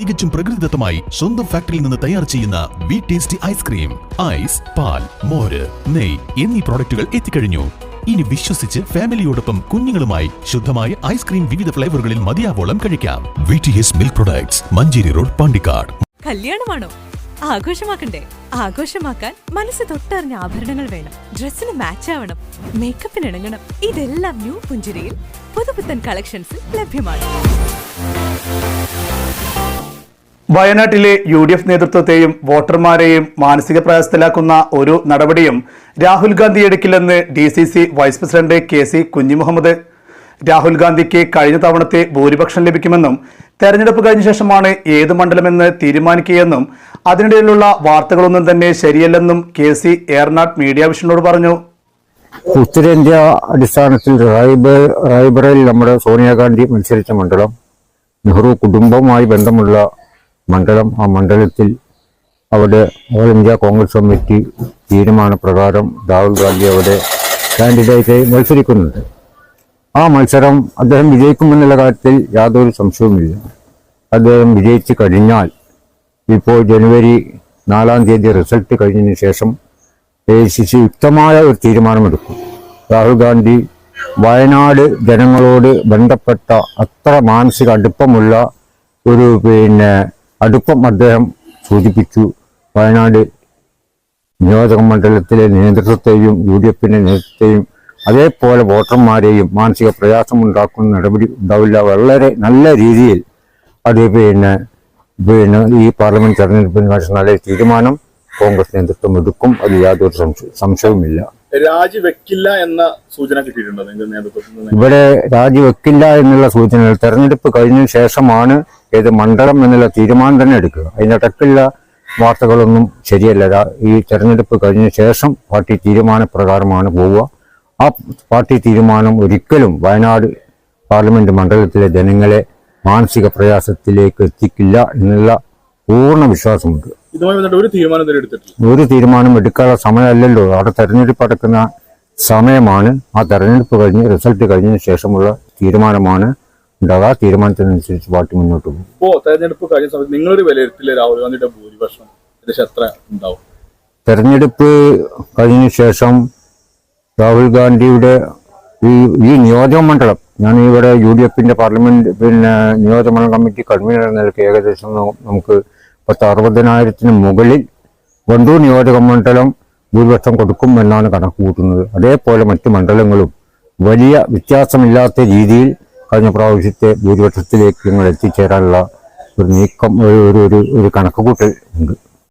തികച്ചും പ്രകൃതിദത്തമായി സ്വന്തം ഫാക്ടറിയിൽ നിന്ന് തയ്യാർ ചെയ്യുന്ന വി ടേസ്റ്റി ഐസ്ക്രീം ഐസ് പാൽ മോര് നെയ് എന്നീ പ്രോഡക്റ്റുകൾ എത്തിക്കഴിഞ്ഞു. ഇനി വിശ്വസിച്ച് ഫാമിലിയോടൊപ്പം കുഞ്ഞുങ്ങളുമായി ശുദ്ധമായ ഐസ്ക്രീം വിവിധ ഫ്ലേവറുകളിൽ മതിയാവോളം കഴിക്കാം. V T S milk products Manjeri road Pandikkad കല്യാണമാണോ? ആഘോഷമാക്കണ്ടേ? ആഘോഷമാക്കാൻ മനസ്സ് തൊട്ടറിഞ്ഞ ആഭരണങ്ങൾ വേണം. ഡ്രസ്സിന് മാച്ച് ആവണം. മേക്കപ്പിന് ഇണങ്ങണം. ഇതെല്ലാം ന്യൂ പുഞ്ചിരിയിൽ പുതുപുത്തൻ കളക്ഷൻസിൽ ലഭ്യമാണ്. വയനാട്ടിലെ യു ഡി എഫ് നേതൃത്വത്തെയും വോട്ടർമാരെയും മാനസിക പ്രയാസത്തിലാക്കുന്ന ഒരു നടപടിയും Rahul Gandhi എടുക്കില്ലെന്ന് D C C vice president K C Kunhimuhammad. Rahul ഗാന്ധിക്ക് കഴിഞ്ഞ തവണത്തെ ഭൂരിപക്ഷം ലഭിക്കുമെന്നും തെരഞ്ഞെടുപ്പ് കഴിഞ്ഞ ശേഷമാണ് ഏത് മണ്ഡലമെന്ന് തീരുമാനിക്കുകയെന്നും അതിനിടയിലുള്ള വാർത്തകളൊന്നും തന്നെ ശരിയല്ലെന്നും കെ സി എയർനാട്ട് മീഡിയ വിഷനോട് പറഞ്ഞു. ഉത്തരേന്ത്യ അടിസ്ഥാനത്തിൽ റായ്ബറയിൽ നമ്മുടെ സോണിയാഗാന്ധി മത്സരിച്ച മണ്ഡലം നെഹ്റു കുടുംബവുമായി ബന്ധമുള്ള മണ്ഡലം ആ മണ്ഡലത്തിൽ അവിടെ ഓൾ ഇന്ത്യ കോൺഗ്രസ് കമ്മിറ്റി തീരുമാനപ്രകാരം രാഹുൽ ഗാന്ധി അവിടെ കാൻഡിഡേറ്റായി മത്സരിക്കുന്നുണ്ട്. ആ മത്സരം അദ്ദേഹം വിജയിക്കുമെന്നുള്ള കാര്യത്തിൽ യാതൊരു സംശയവുമില്ല. അദ്ദേഹം വിജയിച്ചു കഴിഞ്ഞാൽ ഇപ്പോൾ ജനുവരി നാലാം തീയതി റിസൾട്ട് കഴിഞ്ഞതിന് ശേഷം എ സി സി യുക്തമായ ഒരു തീരുമാനമെടുക്കും. രാഹുൽ ഗാന്ധി വയനാട് ജനങ്ങളോട് ബന്ധപ്പെട്ട അത്ര മാനസിക അടുപ്പമുള്ള ഒരു പിന്നെ അടുപ്പം അദ്ദേഹം സൂചിപ്പിച്ചു. വയനാട് നിയോജക മണ്ഡലത്തിലെ നേതൃത്വത്തെയും യു ഡി എഫിന്റെ നേതൃത്വത്തെയും അതേപോലെ വോട്ടർമാരെയും മാനസിക പ്രയാസമുണ്ടാക്കുന്ന നടപടി ഉണ്ടാവില്ല. വളരെ നല്ല രീതിയിൽ അത് പിന്നെ പിന്നെ ഈ പാർലമെന്റ് തെരഞ്ഞെടുപ്പിന് നല്ല തീരുമാനം കോൺഗ്രസ് നേതൃത്വം എടുക്കും. അത് യാതൊരു സംശയവുമില്ല. രാജിവെക്കില്ല എന്ന സൂചന കിട്ടിയിട്ടുണ്ടോ? ഇവിടെ രാജിവെക്കില്ല എന്നുള്ള സൂചന തെരഞ്ഞെടുപ്പ് കഴിഞ്ഞതിന് ശേഷമാണ് ഏത് മണ്ഡലം എന്നുള്ള തീരുമാനം തന്നെ എടുക്കുക. അതിനിടയ്ക്കുള്ള വാർത്തകളൊന്നും ശരിയല്ല. ഈ തെരഞ്ഞെടുപ്പ് കഴിഞ്ഞ ശേഷം പാർട്ടി തീരുമാനപ്രകാരമാണ് പോവുക. ആ പാർട്ടി തീരുമാനം ഒരിക്കലും വയനാട് പാർലമെന്റ് മണ്ഡലത്തിലെ ജനങ്ങളെ മാനസിക പ്രയാസത്തിലേക്ക് എത്തിക്കില്ല എന്നുള്ള പൂർണ വിശ്വാസമുണ്ട്. ഇതുമായി ബന്ധപ്പെട്ട് ഒരു തീരുമാനം ഇതുവരെ എടുത്തിട്ടില്ല. ഒരു തീരുമാനം എടുക്കാനുള്ള സമയമല്ലല്ലോ. അവിടെ തെരഞ്ഞെടുപ്പ് അടക്കുന്ന സമയമാണ്. ആ തെരഞ്ഞെടുപ്പ് കഴിഞ്ഞ് റിസൾട്ട് കഴിഞ്ഞതിന് ശേഷമുള്ള തീരുമാനമാണ്. ഉണ്ടാകുക ആ തീരുമാനത്തിനനുസരിച്ച് പാർട്ടി മുന്നോട്ട് പോകും. ഇപ്പോ തെരഞ്ഞെടുപ്പ് കഴിഞ്ഞ സമയത്ത് നിങ്ങളൊരു വിലയിരുത്തില്ല രാഹുൽ ഗാന്ധിയുടെ ഭൂരിപക്ഷം ഏകദേശം എത്ര ഉണ്ടാവും. തെരഞ്ഞെടുപ്പ് കഴിഞ്ഞ ശേഷം രാഹുൽ ഗാന്ധിയുടെ ഈ ഈ നിയോജക മണ്ഡലം ഞാൻ ഇവിടെ യു ഡി എഫിന്റെ പാർലമെന്റ് പിന്നെ നിയോജക മണ്ഡലം കമ്മിറ്റി കൺവീനർ എന്ന നിലയ്ക്ക് ഏകദേശം നമുക്ക് പത്ത് അറുപതിനായിരത്തിന് മുകളിൽ വണ്ടൂർ നിയോജക മണ്ഡലം ഭൂരിപക്ഷം കൊടുക്കും എന്നാണ് കണക്ക് കൂട്ടുന്നത് അതേപോലെ മറ്റു മണ്ഡലങ്ങളും വലിയ വ്യത്യാസമില്ലാത്ത രീതിയിൽ കഴിഞ്ഞ പ്രാവശ്യത്തെ ഭൂരിപക്ഷത്തിലേക്ക് ഞങ്ങൾ എത്തിച്ചേരാനുള്ള ഒരു നീക്കം ഒരു ഒരു- ഒരു കണക്കുകൂട്ടൽ ഉണ്ട്.